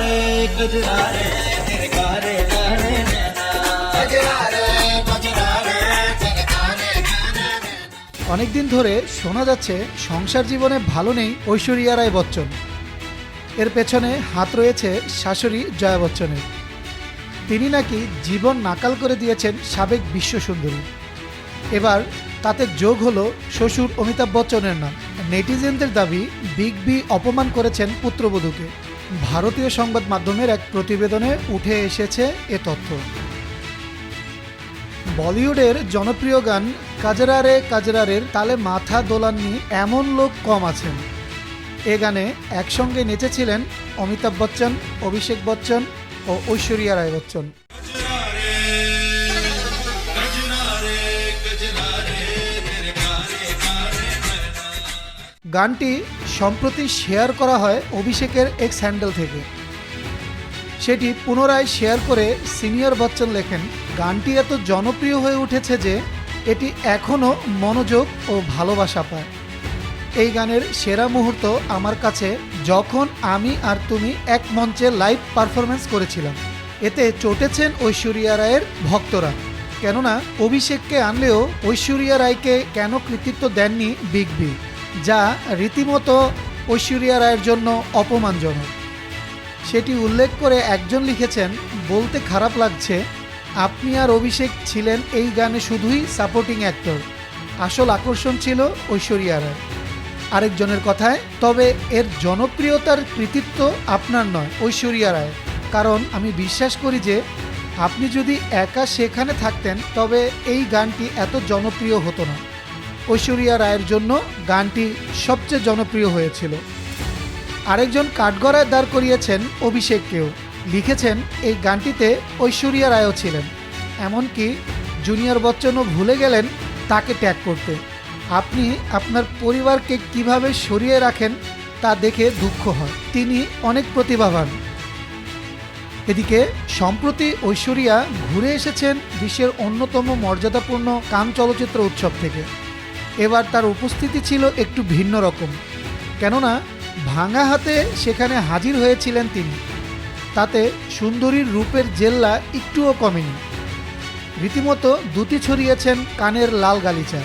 रे कजरा रे तेरे कारे कारे नैना कजरा रे कजरा रे तेरे कारे कारे नैना অনেকদিন ধরে শোনা যাচ্ছে সংসার জীবনে ভালো নেই ঐশ্বরিয়া রায় বচ্চন এর পেছনে হাত রয়েছে শাশুড়ি জয়া বচ্চনের তিনি নাকি জীবন নাকাল করে দিয়েছেন সাবেক বিশ্বসুন্দরী এবার তাতে যোগ হলো শ্বশুর অমিতাভ বচ্চনের নাম নেটিজেনদের দাবি বিগ বি অপমান করেছেন পুত্রবধূকে ভারতীয় সংবাদ মাধ্যমের এক প্রতিবেদনে উঠে এসেছে এ তথ্য। বলিউডের জনপ্রিয় গান কাজরারে কাজরারের তালে মাথা দোলাননি এমন লোক কম আছেন। এ গানে একসঙ্গে নেচেছিলেন অমিতাভ বচ্চন, অভিষেক বচ্চন ও ঐশ্বরিয়া রায় বচ্চন। গানটি সম্প্রতি শেয়ার করা হয় অভিষেকের এক্স হ্যান্ডেল থেকে। সেটি পুনরায় শেয়ার করে সিনিয়র বচ্চন লেখেন, গানটি এত জনপ্রিয় হয়ে উঠেছে যে এটি এখনও মনোযোগ ও ভালোবাসা পায়। এই গানের সেরা মুহূর্ত আমার কাছে যখন আমি আর তুমি এক মঞ্চে লাইভ পারফরমেন্স করেছিলাম। এতে চটেছেন ঐশ্বরিয়া রায়ের ভক্তরা। কেননা, অভিষেককে আনলেও ঐশ্বরিয়া রায়কে কেন কৃতিত্ব দেননি বিগ বি যা রীতিমতো ঐশ্বরিয়া রায়ের জন্য অপমানজনক। সেটি উল্লেখ করে একজন লিখেছেন, বলতে খারাপ লাগছে, আপনি আর অভিষেক ছিলেন এই গানে শুধুই সাপোর্টিং অ্যাক্টর আসল আকর্ষণ ছিল ঐশ্বরিয়া রায়। আরেকজনের কথায়, তবে এর জনপ্রিয়তার কৃতিত্ব আপনার নয়, ঐশ্বরিয়া রায়। কারণ আমি বিশ্বাস করি যে, আপনি যদি একা সেখানে থাকতেন, তবে এই গানটি এত জনপ্রিয় হতো না। ঐশ্বরিয়া রায়ের জন্য গানটি সবচেয়ে জনপ্রিয় হয়েছিল। আরেকজন কাঠগড়ায় দাঁড় করিয়েছেন অভিষেককেও লিখেছেন, এই গানটিতে ঐশ্বরিয়া রায়ও ছিলেন। এমনকি জুনিয়র বচ্চনও ভুলে গেলেন তাকে ট্যাগ করতে। আপনি আপনার পরিবারকে কীভাবে সরিয়ে রাখেন তা দেখে দুঃখ হয়। তিনি অনেক প্রতিভাবান। এদিকে, সম্প্রতি ঐশ্বরিয়া ঘুরে এসেছেন বিশ্বের অন্যতম মর্যাদাপূর্ণ কান চলচ্চিত্র উৎসব থেকে। এবার তার উপস্থিতি ছিল একটু ভিন্ন রকম। কেননা, ভাঙা হাতে সেখানে হাজির হয়েছিলেন তিনি। তাতে সুন্দরীর রূপের জেল্লা একটুও কমেনি। রীতিমতো দুটি ছড়িয়েছেন কানের লাল গালিচা